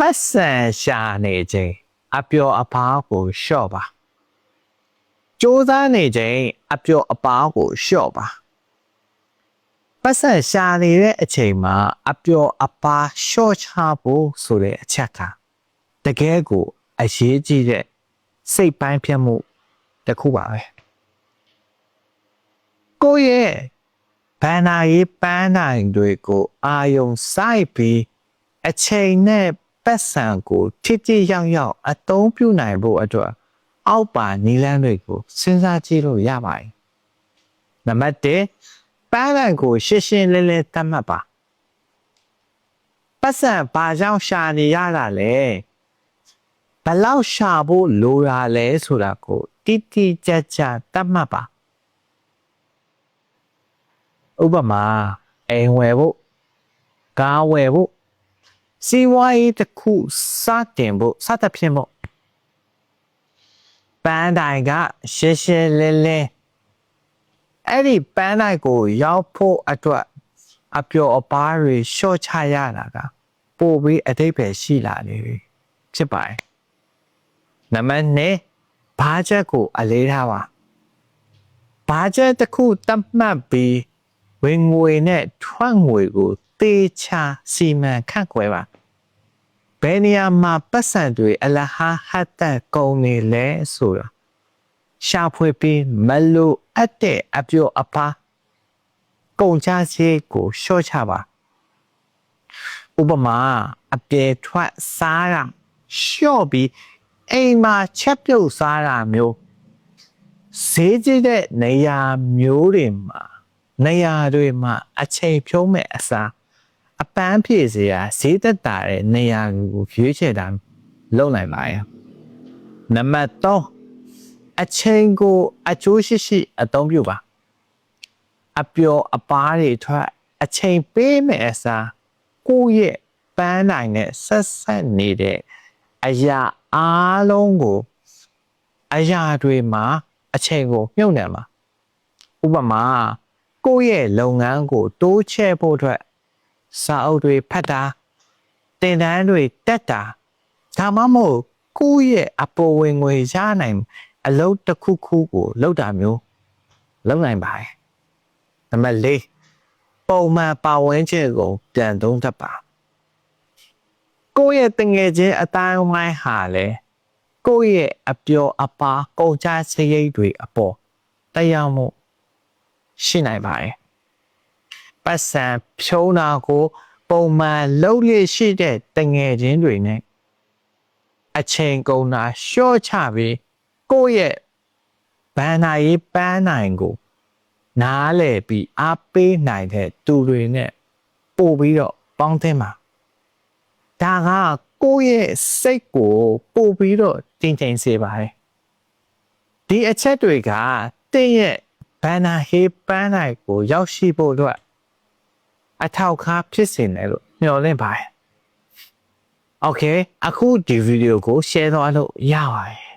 ပတ်စံရှာနေခြင်းအပျော်အပါးကိုလျှော့ပါစူးစမ်းနေခြင်းအပျော်အပါးကိုလျှော့ပါပတ်စံရှာနေတဲ့အချိန်မှာအပျော်အပါးလျှော့ချဖို့ဆိုတဲ့အချက်ကတကယ်ကိုအရေးကြီးတဲ့စိတ်ပိုင်းဖြတ်မှုတစ်ခုပါပဲကိုယ့်ရဲ့ဘန္နာရေးပန်းနိုင်တွေကိုအာယုံစိုက်ပြီးအချိန်နဲ့ ပတ်စံကိုထိတိရောက်ရောက်အသုံးပြုနိုင်ဖို့အတွက်အောက်ပါနီလန်းတွေကိုစဉ်းစားကြည့်လို့ရပါတယ်နံပါတ်1ပန်းနိုင်ကို ရှင်းရှင်းလင်းလင်းသတ်မှတ်ပါပတ်စံဘာကြောင့်ရှာနေရတာလဲဘယ်လောက်ရှာဖို့လိုရလဲဆိုတာကိုတိတိကျကျသတ်မှတ်ပါဥပမာအိမ်ဝယ်ဖို့ကားဝယ်ဖို့ စီးပွားရေးတစ်ခုစတင်ဖို့စသဖြင့်ပေါ့ပန်းတိုင်ကရှင်းရှင်းလင်းလင်းအဲ့ဒီပန်းတိုင်ကို ရောက်ဖို့အတွက်အပျော်အပါးတွေရှော့ချရတာကပို့ပြီးအတိတ်ပဲရှိလာနေပြီဖြစ်ပါတယ်နံပါတ်2ဘာချက်ကို အလေးထားပါဘာချက်တစ်ခုတတ်မှတ်ပြီးဝင်ငွေနဲ့ထွက်ငွေကို တေချာစီမံခန့်ခွဲပါဘယ်နေရာမှာပတ်စံတွေအလဟာဟတ်တက်ကုန်နေလဲဆိုတော့ရှာဖွေပြီးမလို့အပ်တဲ့အပြိုအပါကုန်ချစေးကိုရှော့ချပါဥပမာအပြေထွက်စားတာရှော့ပြီးအိမ်မှာချက်ပြုတ်စားတာမျိုးဈေးကြီးတဲ့နေရာမျိုးတွေမှာနေရာတွေမှာအချိန်ဖြုံးမဲ့အစား အပန်းဖြည့်စရာဈေးသက်တာတဲ့နေရာကိုရွေးချယ်တာလုပ်နိုင်ပါရဲ့နံပါတ်3အချိန်ကိုအကျိုးရှိရှိအသုံးပြုပါအပျော်အပါးတွေထွက်အချိန်ပေးမဲ့အစားကိုယ့်ရဲ့ပန်းနိုင်နဲ့ဆက်ဆက်နေတဲ့အရာအားလုံးကိုအရာတွေမှာအချိန်ကိုမြုပ်နှံပါဥပမာကိုယ့်ရဲ့လုပ်ငန်းကိုတိုးချဲ့ဖို့အတွက် စာအုပ်တွေဖတ်တာတင်တန်းတွေတက်တာဒါမှမဟုတ်ကိုယ့်ရဲ့အပေါ်ဝင်ငွေရနိုင်အလုပ်တစ်ခုခုကိုလုပ်တာမျိုးလုပ်နိုင်ပါတယ်နံပါတ်၄ပုံမှန်ပါဝင်ခြင်းကိုပြန်သုံးသပ်ပါကိုယ့်ရဲ့တငယ်ချင်းအတိုင်းဝိုင်းဟာလေကိုယ့်ရဲ့အပျော်အပါကုန်ကြစရိတ်တွေအပေါ်တရားမှုရှိနိုင်ပါတယ် ပတ်စံဖြုံးတာကို ပုံမှန်လုပ်ရရှိတဲ့တငယ်ချင်းတွေနဲ့အချိန်ကုန်တာရှော့ချပြီးကိုယ့်ရဲ့ဘန်နာရေးပန်းနိုင်ကို နားလေပြီးအားပေးနိုင်တဲ့သူတွေနဲ့ပို့ပြီးတော့ပေါင်းသင်းပါဒါကကိုယ့်ရဲ့စိတ်ကိုပို့ပြီးတော့တင်ချိန်စေပါတယ်ဒီအချက်တွေကတင့်ရဲ့ဘန်နာဟေးပန်းနိုင်ကို ရောက်ရှိဖို့အတွက် အထောက်ခါဖြစ်စေတယ်လို့မျှော်လင့်ပါတယ်။ Okay အခုဒီဗီဒီယိုကို share သွားလို့ရပါတယ်